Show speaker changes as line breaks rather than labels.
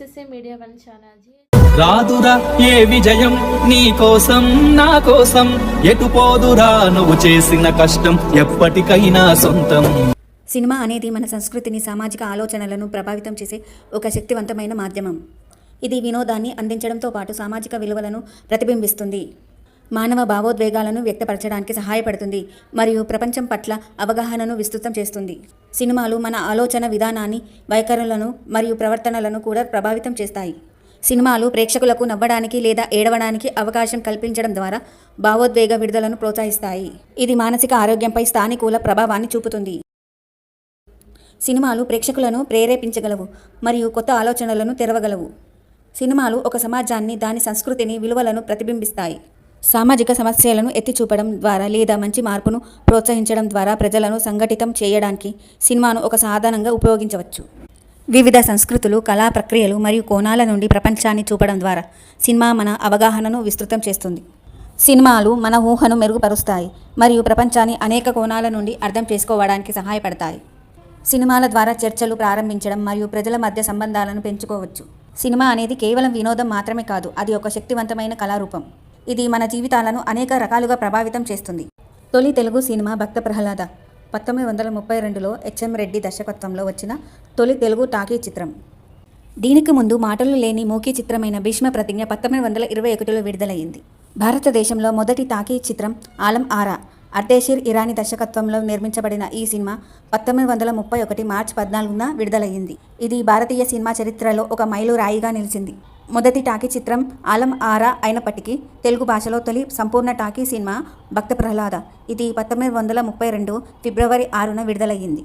SSA media one channel
రాదురా ఏ విజయం? నీ కోసం నా కోసం. ఎటు పోదురా నువ్వు చేసిన కష్టం ఎప్పటికైనా సొంతం.
సినిమా అనేది మన సంస్కృతిని సామాజిక ఆలోచనలను ప్రభావితం చేసే ఒక శక్తివంతమైన మాధ్యమం. ఇది వినోదాన్ని అందించడంతో పాటు సామాజిక విలువలను ప్రతిబింబిస్తుంది. మానవ భావోద్వేగాలను వ్యక్తపరచడానికి సహాయపడుతుంది మరియు ప్రపంచం పట్ల అవగాహనను విస్తృతం చేస్తుంది. సినిమాలు మన ఆలోచన విధానాన్ని వైఖరులను మరియు ప్రవర్తనలను కూడా ప్రభావితం చేస్తాయి. సినిమాలు ప్రేక్షకులకు నవ్వడానికి లేదా ఏడవడానికి అవకాశం కల్పించడం ద్వారా భావోద్వేగ విడుదలను ప్రోత్సహిస్తాయి. ఇది మానసిక ఆరోగ్యంపై స్థానికూల ప్రభావాన్ని చూపుతుంది. సినిమాలు ప్రేక్షకులను ప్రేరేపించగలవు మరియు కొత్త ఆలోచనలను తెరవగలవు. సినిమాలు ఒక సమాజాన్ని దాని సంస్కృతిని విలువలను ప్రతిబింబిస్తాయి. సామాజిక సమస్యలను ఎత్తి చూపడం ద్వారా లేదా మంచి మార్పును ప్రోత్సహించడం ద్వారా ప్రజలను సంఘటితం చేయడానికి సినిమాను ఒక సాధనంగా ఉపయోగించవచ్చు. వివిధ సంస్కృతులు కళా ప్రక్రియలు మరియు కోణాల నుండి ప్రపంచాన్ని చూపడం ద్వారా సినిమా మన అవగాహనను విస్తృతం చేస్తుంది. సినిమాలు మన ఊహను మెరుగుపరుస్తాయి మరియు ప్రపంచాన్ని అనేక కోణాల నుండి అర్థం చేసుకోవడానికి సహాయపడతాయి. సినిమాల ద్వారా చర్చలు ప్రారంభించడం మరియు ప్రజల మధ్య సంబంధాలను పెంచుకోవచ్చు. సినిమా అనేది కేవలం వినోదం మాత్రమే కాదు అది ఒక శక్తివంతమైన కళారూపం. ఇది మన జీవితాలను అనేక రకాలుగా ప్రభావితం చేస్తుంది. తొలి తెలుగు సినిమా భక్త ప్రహ్లాద. పంతొమ్మిది వందల ముప్పై రెండులో హెచ్ఎం రెడ్డి దర్శకత్వంలో వచ్చిన తొలి తెలుగు టాకీ చిత్రం. దీనికి ముందు మాటలు లేని మూకీ చిత్రమైన భీష్మ ప్రతిజ్ఞ పంతొమ్మిది వందల ఇరవై ఒకటిలో విడుదలయ్యింది. భారతదేశంలో మొదటి టాకీ చిత్రం ఆలం ఆరా. అర్దేశీర్ ఇరానీ దర్శకత్వంలో నిర్మించబడిన ఈ సినిమా పంతొమ్మిది వందల ముప్పై ఒకటి మార్చి పద్నాలుగున విడుదలయ్యింది. ఇది భారతీయ సినిమా చరిత్రలో ఒక మైలురాయిగా నిలిచింది. మొదటి టాకీ చిత్రం ఆలం ఆరా అయినప్పటికీ తెలుగు భాషలో తొలి సంపూర్ణ టాకీ సినిమా భక్త ప్రహ్లాద ఇది పంతొమ్మిది వందల ముప్పై రెండు ఫిబ్రవరి ఆరున విడుదలయ్యింది.